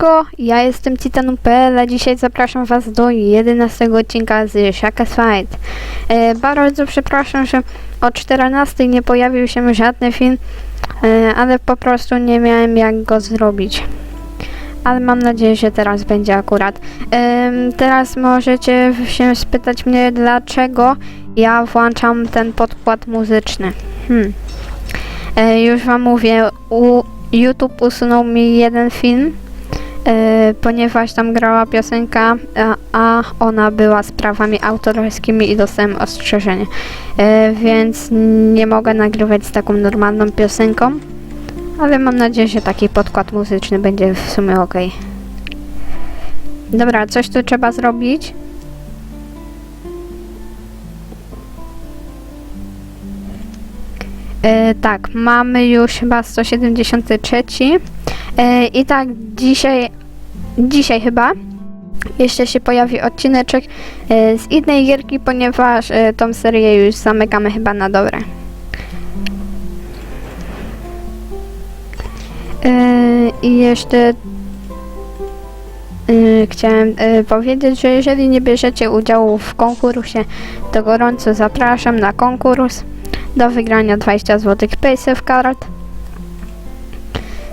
Siemaneczko, ja jestem Titanum.pl, a dzisiaj zapraszam Was do 11 odcinka z Shaka Fight. E, bardzo przepraszam, że o 14 nie pojawił się żaden film, e, ale po prostu nie miałem jak go zrobić. Ale mam nadzieję, że teraz będzie akurat. Em, teraz możecie się spytać mnie, dlaczego ja włączam ten podkład muzyczny. Hmm. E, już Wam mówię, u, YouTube usunął mi jeden film, e, ponieważ tam grała piosenka, a, a ona była z prawami autorskimi i dostałem ostrzeżenie. E, więc nie mogę nagrywać z taką normalną piosenką, ale mam nadzieję, że taki podkład muzyczny będzie w sumie ok. Dobra, coś tu trzeba zrobić. E, tak, mamy już chyba 173. E, I tak dzisiaj, dzisiaj chyba jeszcze się pojawi odcineczek e, z innej gierki, ponieważ e, tą serię już zamykamy chyba na dobre. I jeszcze chciałem powiedzieć, że jeżeli nie bierzecie udziału w konkursie, to gorąco zapraszam na konkurs do wygrania 20 zł Paysafe Card.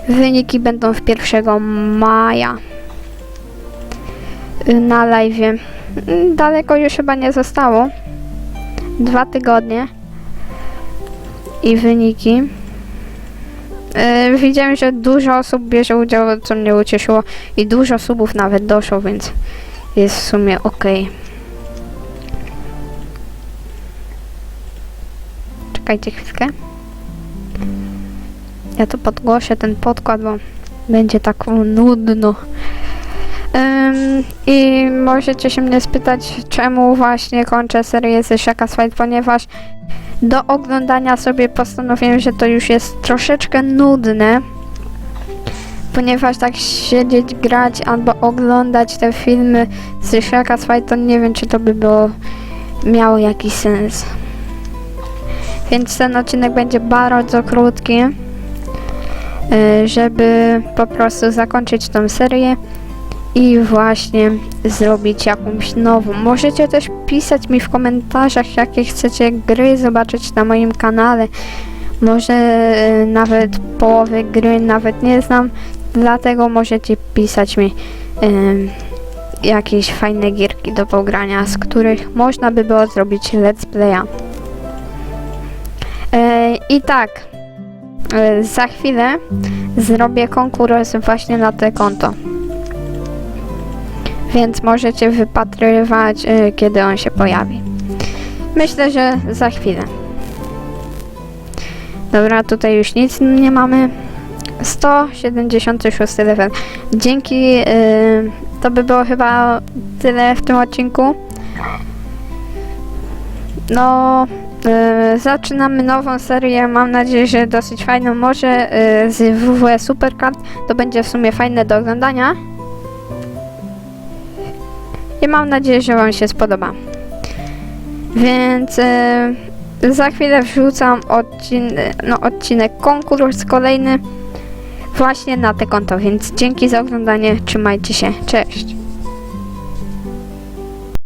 Wyniki będą w 1 maja na live. Daleko już chyba nie zostało. Dwa tygodnie. I wyniki. Yy, widziałem, że dużo osób bierze udział, co mnie ucieszyło. I dużo subów nawet doszło, więc jest w sumie ok. Czekajcie chwilkę. Ja tu podgłoszę ten podkład, bo będzie tak nudno. Ym, I możecie się mnie spytać, czemu właśnie kończę serię ze Shaka ponieważ do oglądania sobie postanowiłem, że to już jest troszeczkę nudne. Ponieważ tak siedzieć, grać albo oglądać te filmy z Shaka Fight, to nie wiem, czy to by było miało jakiś sens. Więc ten odcinek będzie bardzo krótki, żeby po prostu zakończyć tą serię i właśnie zrobić jakąś nową. Możecie też pisać mi w komentarzach, jakie chcecie gry zobaczyć na moim kanale. Może y, nawet połowy gry nawet nie znam, dlatego możecie pisać mi ym, jakieś fajne gierki do pogrania, z których można by było zrobić let's playa. I tak, za chwilę zrobię konkurs właśnie na te konto. Więc możecie wypatrywać, e, kiedy on się pojawi. Myślę, że za chwilę. Dobra, tutaj już nic nie mamy. 176 level. Dzięki. e, to by było chyba tyle w tym odcinku. No, e, zaczynamy nową serię. Mam nadzieję, że dosyć fajną. Może e, z WWE Supercard to będzie w sumie fajne do oglądania. I mam nadzieję, że Wam się spodoba. Więc e, za chwilę wrzucam odcin no, odcinek konkurs kolejny właśnie na te konto. Więc dzięki za oglądanie. Trzymajcie się. Cześć.